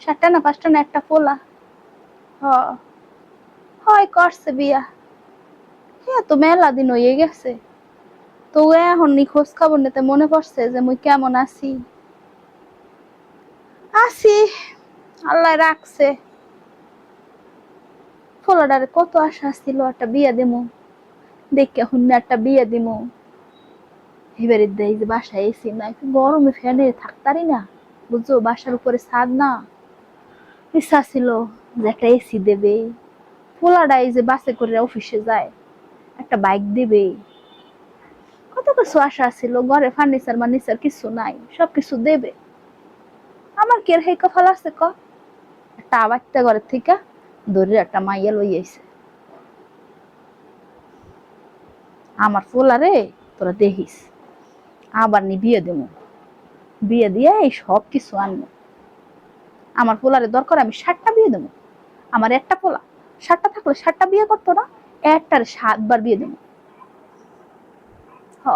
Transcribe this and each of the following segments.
সাতটা না পাঁচটা না একটা পোলা? হ। হয় করছে বিয়া। হ্যাঁ তো মেলা দিন হয়ে গেছে। তো এখন নি খোঁজ খবর নিতে মনে পড়ছে যে মুই কেমন আছি। আছি। আল্লাহ রাখছে। ফলাডারে কত আশা ছিল একটা বিয়া দিমু। দেখে হুন্না একটা বিয়া দিমু। এবারে দেয় যে বাসায় এসি না গরমে ফ্যানে থাকতারি না। বুঝছ? বাসার উপরে ছাদ না। যে একটা এসি দেবে। বাসে করে অফিসে যায়, একটা বাইক দেবে। কত কিছু আশা ঘরে ফার্নিচার মার্নিচার কিছু নাই সব কিছু দেবে। আমার কফাল আছে ক? একটা ঘরের থেকে ধরে একটা মাইয়া লই আইছে। আমার পোলা রে, তোরা দেখিস, আবার নি বিয়ে দেবো। বিয়ে দিয়ে এই সব কিছু আনব। আমার পোলারে দরকার আমি ষাটটা বিয়ে দেবো। আমার একটা পোলা ষাটটা থাকলে ষাটটা বিয়ে করতো না একটার সাতবার বিয়ে দেবো। হ।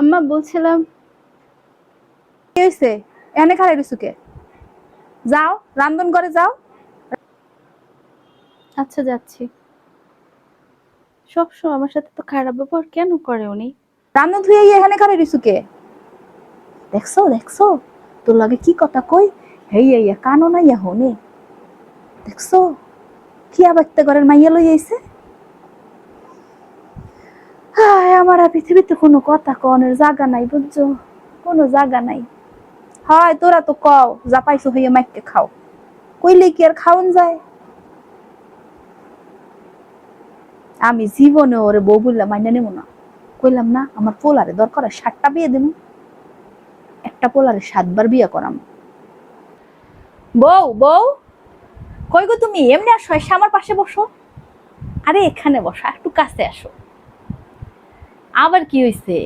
আম্মা বলছিলাম কি হয়েছে এনে খারাই রুসুকে যাও রান্ধন করে যাও। আচ্ছা যাচ্ছি। সবসময় আমার সাথে তো খারাপ ব্যবহার কেন করে উনি? রান্না ধুয়ে এখানে খারাই রুসুকে দেখছ দেখছ? তোর লাগে কি কথা কই? হেই ইয়া কানো না ইয়া হনে। দেখছ? কি আবাইতে ঘরের মাইয়া লই আইছে? আমার পৃথিবীতে কোনো কথা কনের জায়গা নাই, বুঝছ? কোনো জায়গা নাই। হয়, তোরা তো কও, যা পাইছো হইয়া মাইকে খাও। কইলে কি আর খাওন যায়? আমি জীবনে ওরে বউ বললাম মাইনা নেব না। কইলাম না আমার পোলারে দরকার হয় ষাটটা বিয়ে দেবো একটা পোলারে সাতবার বিয়ে করাম। বউ বউ কই গো তুমি? এমনি আসো এসে আমার পাশে বসো। আরে এখানে বসো একটু কাছে আসো। আবার কি হয়েছে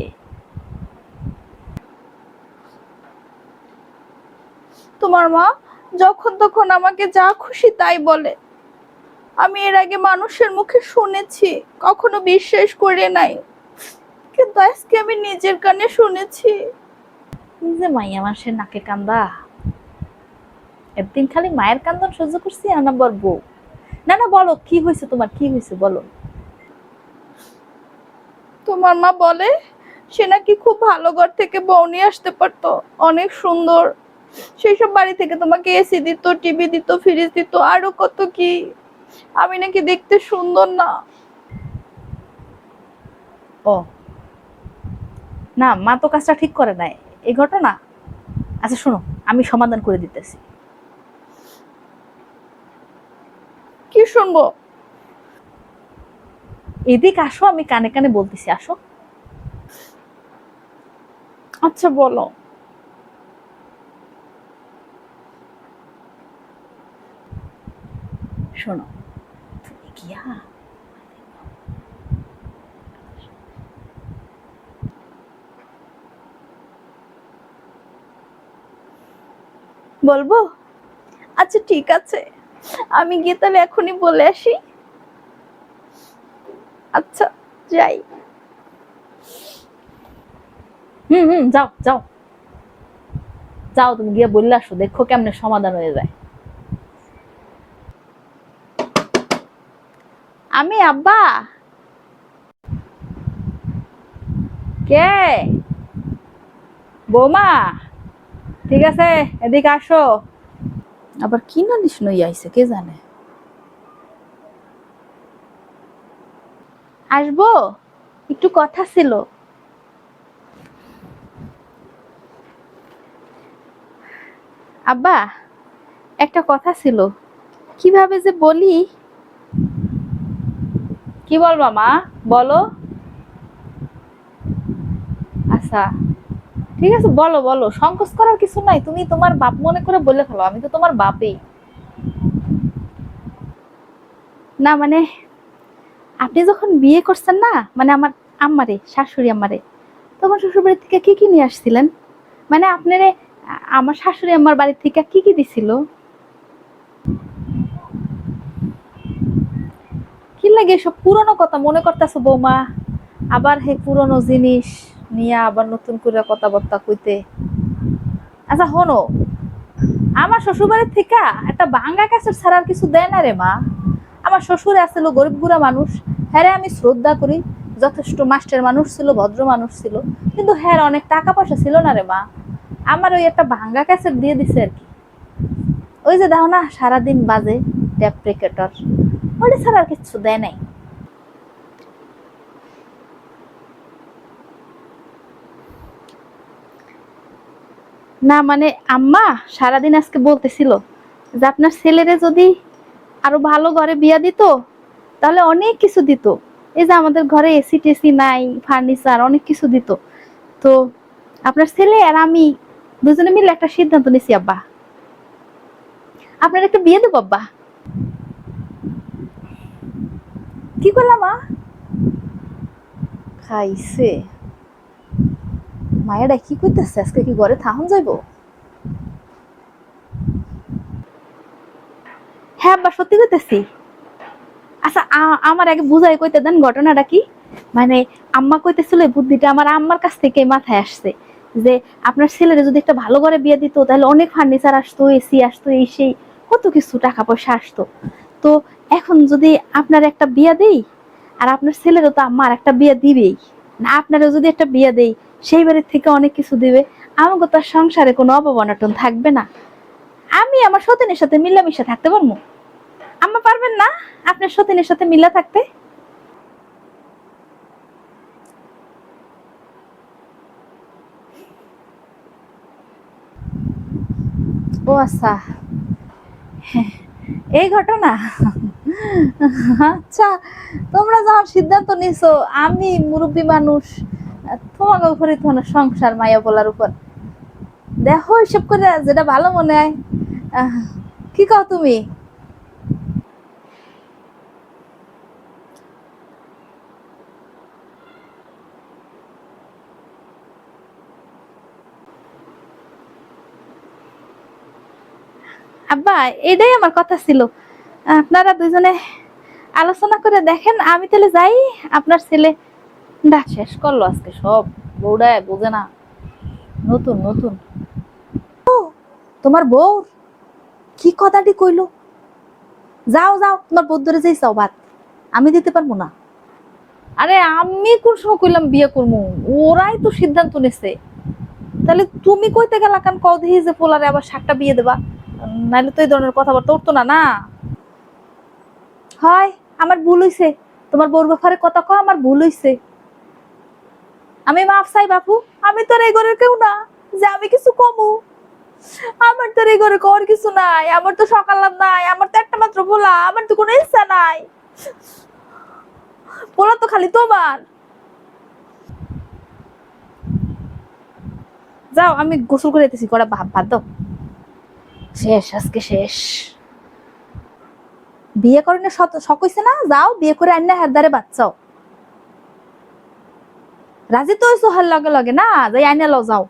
তোমার মা যখন তখন আমাকে যা খুশি তাই বলে। আমি এর আগে মানুষের মুখে শুনেছি কখনো বিশ্বাস করে নাই। কিন্তু আজকে আমি নিজের কানে শুনেছি। নিজে মাইয়া মানুষের নাকে কান্দা। একদিন খালি মায়ের কান্দন সহ্য করছি আর না বউ। না না বলো কি হয়েছে তোমার? কি হয়েছে? বলো। তোমার মা বলে সে নাকি খুব ভালো ঘর থেকে বউ নিয়ে আসতে পারতো অনেক সুন্দর। সেই সব বাড়ি থেকে তোমাকে এসি দিত টিভি দিত ফ্রিজ দিত আরও কত কি। আমি নাকি দেখতে সুন্দর না। ও না মা তো কাজটা ঠিক করে নাই। এই ঘটনা? আচ্ছা শোনো আমি সমাধান করে দিতেছি। কি শুনব? এদিক আসো আমি কানে কানে বলতেছি আসো। আচ্ছা বলো। শোনো তুমি গিয়া বলব? আচ্ছা ঠিক আছে। আমি গিয়ে তাহলে এখনই বলে আসি। আচ্ছা যাই। হুম হুম, যাও যাও। যাও তুমি গিয়ে বললে আসো, দেখো কেমনে সমাধান হয়ে যায়। আমি আব্বা। কে? বৌমা? ঠিক আছে এদিকে আসো। আবার কি নালিশ নই আইছে কে জানে? আসব? একটু কথা ছিল। আব্বা একটা কথা ছিল। কীভাবে যে বলি? কি বলবা মা? বলো। আচ্ছা। ঠিক আছে, বলো বলো। সংকোচ করার কিছু নাই। তুমি তোমার বাপ মনে করে বলে ফেলো, আমি তো তোমার বাপই। না মানে আপনি যখন বিয়ে করছেন না মানে আমার আম্মারে, শাশুড়ি আম্মারে, তখন শ্বশুরবাড়ি থেকে কি কি নিয়ে আসছিলেন? মানে আপনারে, আমার শাশুড়ি আম্মার বাড়ি থেকে কি কি দিছিল? কি লাগে সব পুরনো কথা মনে করতেছো বৌমা? আবার হে পুরনো জিনিস। নিয়ে আবার নতুন করে কথাবার্তা কইতে। আচ্ছা হনো আমার শ্বশুরবাড়ির থেকে একটা ভাঙ্গা ক্যাসেট ছাড়া আর কিছু দেয় না রে মা। আমার শ্বশুর আসছিল গরিব গুড়া মানুষ। হ্যাঁ আমি শ্রদ্ধা করি, যথেষ্ট মাস্টার মানুষ ছিল, ভদ্র মানুষ ছিল। কিন্তু হ্যাঁ অনেক টাকা পয়সা ছিল না রে মা। আমার ওই একটা ভাঙ্গা ক্যাসেট দিয়ে দিছে আর কি। ওই যে দাও না, সারাদিন বাজে ট্যাপ রেকেটার ওটা ছাড়া আর কিচ্ছু দেয় নাই। না মানে আম্মা সারাদিন আজকে বলতেছিল যে আপনার ছেলেরে যদি আরও ভালো ঘরে বিয়া দিত তাহলে অনেক কিছু দিত। এই যে আমাদের ঘরে এসি টেসি নাই ফার্নিচার অনেক কিছু দিত। তো আপনার ছেলে আর আমি দুজনে মিলে একটা সিদ্ধান্ত নিছি আব্বা। আপনার একটা বিয়ে দেবো আব্বা। কি করলাম মা? খাইছে। মায়েরা কি করতেছে আজকে কি ঘরে থাহন যাইব? হ্যাঁ আব্বা, সত্যি কইতেছি। আচ্ছা আমার আগে বুঝাই কইতে দেন ঘটনাটা কি? মানে আম্মা কইতেছিল বুদ্ধিটা আমার আম্মার কাছ থেকে মাথায় আসছে যে আপনার ছেলেরে যদি একটা ভালো ঘরে বিয়ে দিত, তাহলে অনেক ফার্নিচার আসতো এসি আসতো, এই সেই, কত কিছু টাকা পয়সা আসতো। তো এখন যদি আপনার একটা বিয়ে দেই, আর আপনার ছেলেরও তো আম্মার একটা বিয়ে দিবেই। না আপনারও যদি একটা বিয়ে দেই সেই বাড়ির থেকে অনেক কিছু দিবে আমাকে তার সংসারে কোনো অভাব অনটন থাকবে না। আমি আমার সতীনের সাথে মিলামিশা থাকতে পারব? আম্মা পারবেন না আপনার সতীনের সাথে মিলা থাকতে? ও আচ্ছা। হ্যাঁ, এই ঘটনা। আচ্ছা তোমরা যখন সিদ্ধান্ত নিছো, আমি মুরব্বী মানুষ তোমার উপরে তোমার সংসার মায়া বলার উপর। দেখো হিসেব করে যেটা ভালো মনে হয়। কি কও তুমি? আব্বা, এটাই আমার কথা ছিল। আপনারা দুজনে আলোচনা করে দেখেন, আমি তাহলে যাই, আপনার ছেলে দা শেষ করল আজকে সব, বউডায় বোঝে না। নতুন নতুন। তোমার বউ? কি কথাটি কইলো? যাও যাও, তোমার বউ ধরে যাই চাও ভাত। আমি দিতে পারব না। আরে, আমি কোন সময় কইলাম বিয়ে করব ওরাই তো সিদ্ধান্ত নেছে। তাহলে তুমি কইতে গেলা কেন? কও দেখি যে পোলারে আবার সাতটা বিয়ে দেবা। নাহলে তো এই ধরনের কথাবার্তা উঠতো না না? হয় আমার ভুল হইছে। তোমার বউর ব্যাপারে কথা কও, আমার ভুল হইছে। আমি মাফ চাই বাপু, আমি তোর এই ঘরের কেউ না, যে আমি কিছু কমু। আমার তোর এই ঘরে কর কিছু নাই, আমার তো সকালাম নাই, আমার তো একটা মাত্র বলা আমার তো কোনো ইচ্ছা নাই। বলা তো খালি তোমার। যাও, আমি গোসল করে যেতেছি করা ভাত ভাত শেষ, আজকে শেষ। বিয়ে করেন সকইছে না? যাও, বিয়ে করে আন্না হাত দ্বারে বাচ্চাও রাজি তো হইছো হার লগে লগে, না? যাই আইনা লও, যাও।